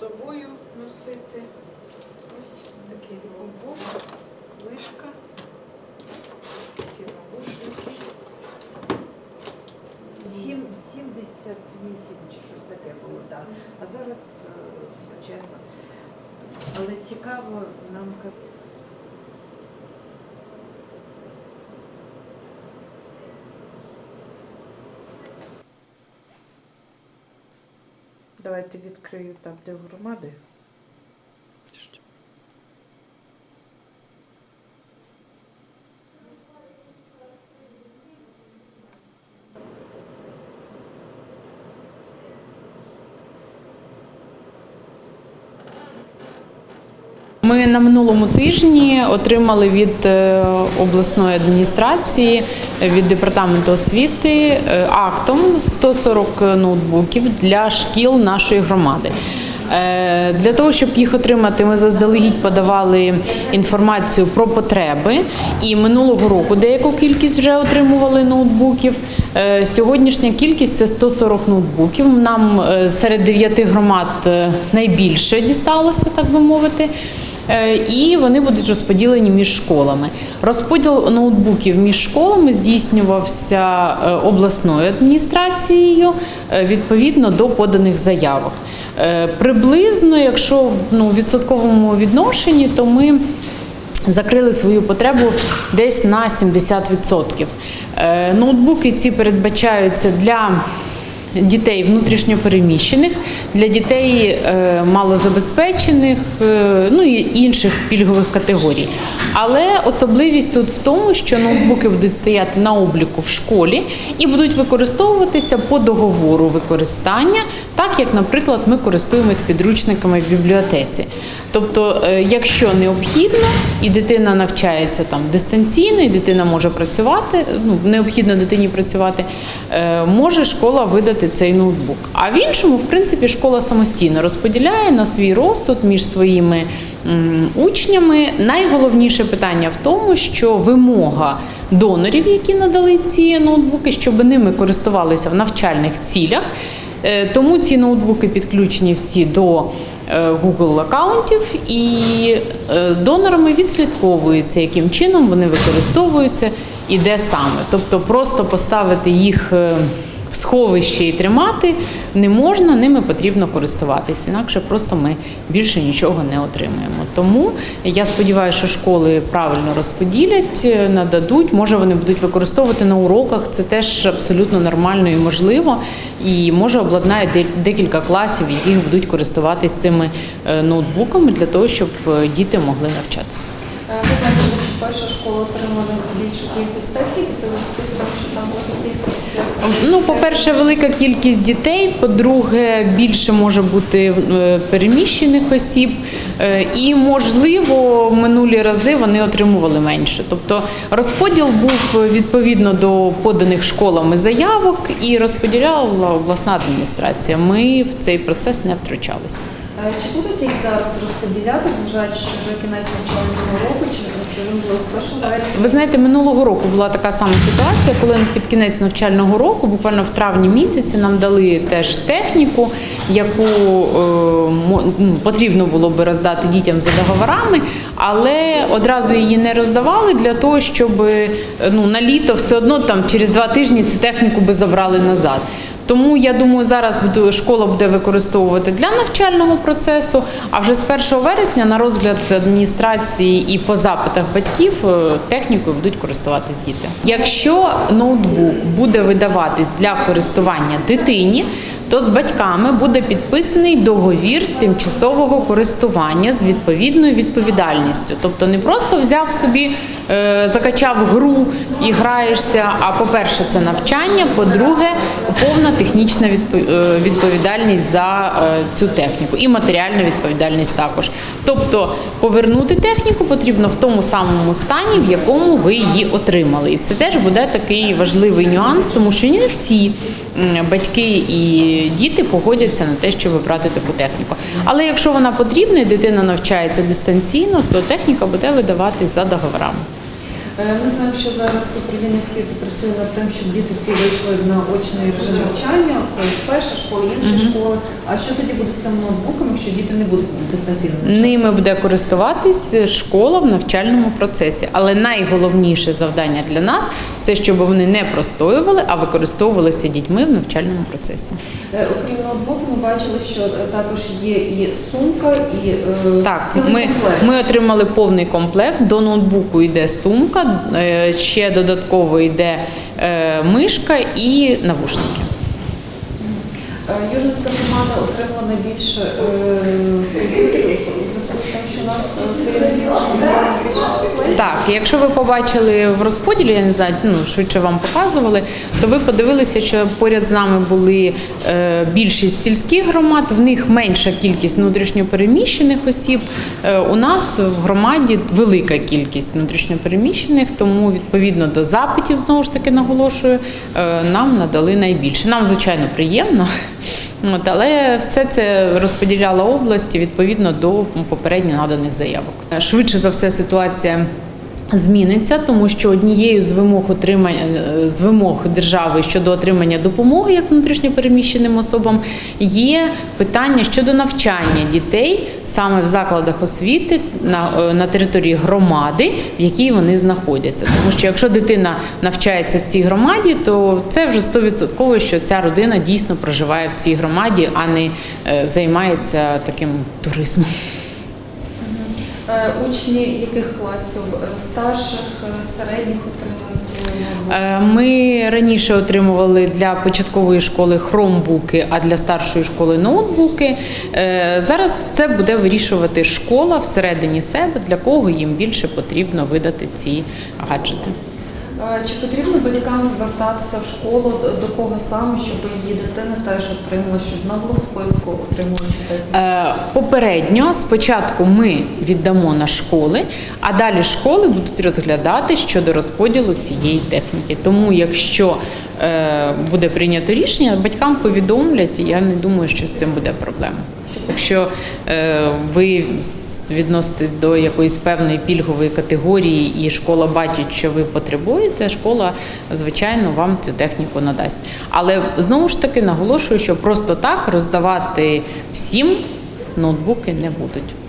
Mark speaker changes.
Speaker 1: собою носити. Ось такий ноутбук, вишка, такі навушники. Сім- 78 чи щось таке було, так. А зараз, е, звичайно. Але цікаво нам ка- Давайте відкрию там, де громади.
Speaker 2: Ми на минулому тижні отримали від е, обласної адміністрації, е, від департаменту освіти е, актом 140 ноутбуків для шкіл нашої громади. Для того, щоб їх отримати, ми заздалегідь подавали інформацію про потреби. І минулого року деяку кількість вже отримували ноутбуків. Сьогоднішня кількість це 140 ноутбуків. Нам серед дев'яти громад найбільше дісталося, так би мовити. Е, І вони будуть розподілені між школами. Розподіл ноутбуків між школами здійснювався е, обласною адміністрацією е, відповідно до поданих заявок. Приблизно, якщо ну, в відсотковому відношенні, то ми закрили свою потребу десь на 70%. Е, Ноутбуки ці передбачаються для дітей внутрішньопереміщених, для дітей е, малозабезпечених, е, ну і інших пільгових категорій. Але особливість тут в тому, що ноутбуки будуть стояти на обліку в школі і будуть використовуватися по договору використання, так як, наприклад, ми користуємось підручниками в бібліотеці. Тобто, е, якщо необхідно, і дитина навчається там дистанційно, і дитина може працювати, ну необхідно дитині працювати, може школа видати цей ноутбук. А в іншому, в принципі, школа самостійно розподіляє на свій розсуд між своїми учнями. Найголовніше питання в тому, що вимога донорів, які надали ці ноутбуки, щоб ними користувалися в навчальних цілях. Е, Тому ці ноутбуки підключені всі до е, Google аккаунтів і е, донорами відслідковується, яким чином вони використовуються і де саме. Тобто просто поставити їх в сховище і тримати не можна, ними потрібно користуватися. Інакше просто ми більше нічого не отримаємо. Тому я сподіваюся, що школи правильно розподілять, е, нададуть. Може, вони будуть використовувати на уроках. Це теж абсолютно нормально і можливо. І може обладнають декілька класів, яких будуть користуватись цими е, ноутбуками для того, щоб е, діти могли навчатися.
Speaker 3: Ви бачили, що перша школа отримала більшу кількість техніки, це зв'язку з тим, що там велика кількість.
Speaker 2: Ну, по-перше, велика кількість дітей. По-друге, більше може бути е, переміщених осіб. Е, І, можливо, минулі рази вони отримували менше. Тобто розподіл був відповідно до поданих школами заявок і розподіляла обласна адміністрація. Ми в цей процес не втручалися.
Speaker 3: Е, Чи будуть їх зараз розподіляти, зважаючи, що вже кінець навчального року, чи чи, можливо з 1 вересня?
Speaker 2: Ви знаєте, минулого року була така сама ситуація, коли під кінець навчального року, буквально в травні місяці, нам дали теж техніку, яку е, ну, потрібно було би роздати дітям за договорами, але одразу її не роздавали для того, щоб е, ну, на літо все одно там через два тижні цю техніку би забрали назад. Тому я думаю, зараз школа буде використовувати для навчального процесу. А вже з 1 вересня на розгляд адміністрації і по запитах батьків е, технікою будуть користуватись діти. Якщо ноутбук буде видаватись для користування дитині, то з батьками буде підписаний договір тимчасового користування з відповідною відповідальністю. Тобто не просто взяв собі, закачав гру і граєшся. А по-перше, це навчання. По-друге, повна технічна е, відповідальність за е, цю техніку і матеріальна відповідальність також. Тобто повернути техніку потрібно в тому самому стані, в якому ви її отримали. І це теж буде такий важливий нюанс, тому що не всі батьки і діти погодяться на те, щоб брати таку техніку. Але якщо вона потрібна і дитина навчається дистанційно, то техніка буде видаватись за договорами.
Speaker 3: Е, Ми знаємо, що зараз управління освіти працює над тим, щоб діти всі вийшли на очний режим навчання. Це перша школа, інша угу. школа. А що тоді буде з цим ноутбуком, якщо діти не будуть дистанційно навчатися?
Speaker 2: Ними буде користуватись школа в навчальному процесі. Але найголовніше завдання для нас це щоб вони не простоювали, а використовувалися дітьми в навчальному процесі.
Speaker 3: Е, Окрім ноутбуку, ми бачили, що е, також є і сумка, і е,
Speaker 2: Так,
Speaker 3: цілий
Speaker 2: ми,
Speaker 3: комплект.
Speaker 2: ми отримали повний комплект. До ноутбуку йде сумка, ще додатково йде мишка і навушники.
Speaker 3: Е, Южницька громада отримала найбільше комп'ютерів у зв'язку з тим, що у нас е, більше.
Speaker 2: Так, якщо ви побачили в розподілі, я не знаю, ну швидше вам показували, то ви подивилися, що поряд з нами були е, більшість сільських громад, в них менша кількість внутрішньопереміщених осіб. У нас в громаді велика кількість внутрішньопереміщених, тому відповідно до запитів знову ж таки наголошую, нам надали найбільше. Нам звичайно приємно. От, але все це розподіляла область відповідно до попередньо наданих заявок. Швидше за все, ситуація зміниться, тому що однією з вимог отримання е, з вимог держави щодо отримання допомоги як внутрішньопереміщеним особам є питання щодо навчання дітей саме в закладах освіти на, е, на території громади, в якій вони знаходяться. Тому що якщо дитина навчається в цій громаді, то це вже 100% що ця родина дійсно проживає в цій громаді, а не е, займається таким туризмом.
Speaker 3: Е, Учні яких класів? Е, Старших, е, середніх отримують
Speaker 2: Ми раніше отримували для початкової школи хромбуки, а для старшої школи ноутбуки. Зараз це буде вирішувати школа всередині себе, для кого їм більше потрібно видати ці гаджети.
Speaker 3: Е, Чи потрібно батькам звертатися в школу до- кого саме, щоб її дитина теж отримала, щоб вона була в списку отримувати?
Speaker 2: Е, Попередньо спочатку ми віддамо на школи, а далі школи будуть розглядати щодо розподілу цієї техніки. Тому, якщо буде прийнято рішення, батькам повідомлять, і я не думаю, що з цим буде проблема. Якщо е, ви відноситесь до якоїсь певної пільгової категорії, і школа бачить, що ви потребуєте, школа звичайно вам цю техніку надасть. Але знову ж таки наголошую, що просто так роздавати всім ноутбуки не будуть.